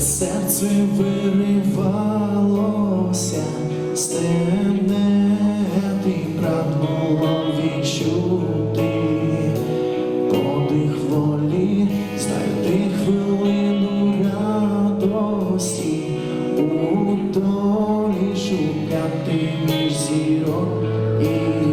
Серце виривалося, стемне ти прагнуло відчути. Подих волі, знайти хвилину радості, у долі шукати між зірок і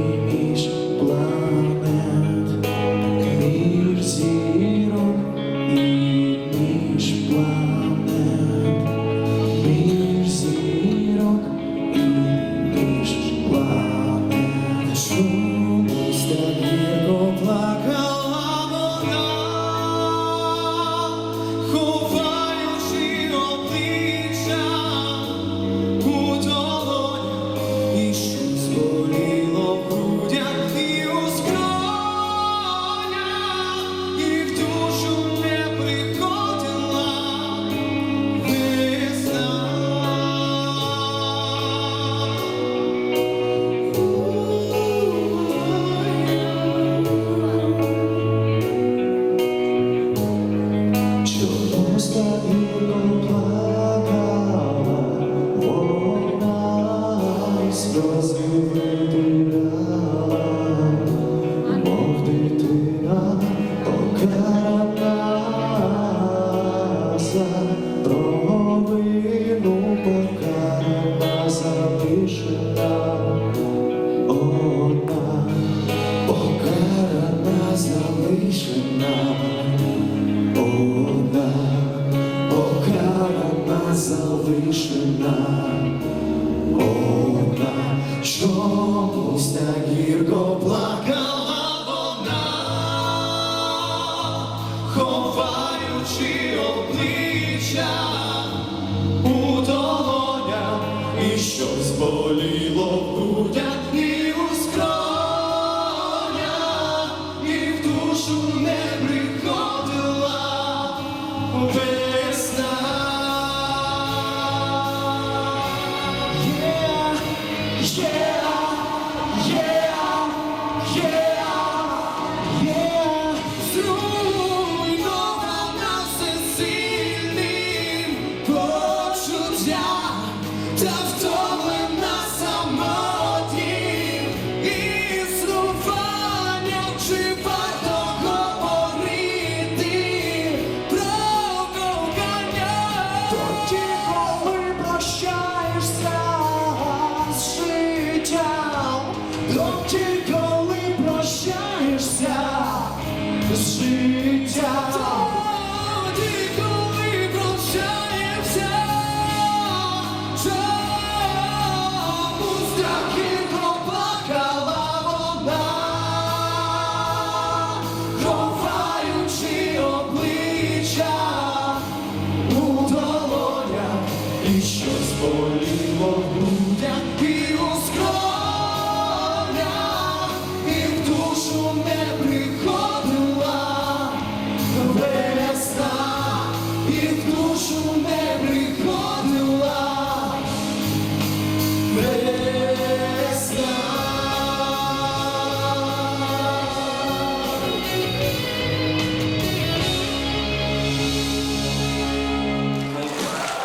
Тишина одна, окарана залишена, одна, чомусь так гірко плакала вона, ховаючи обличчя. open. 去假。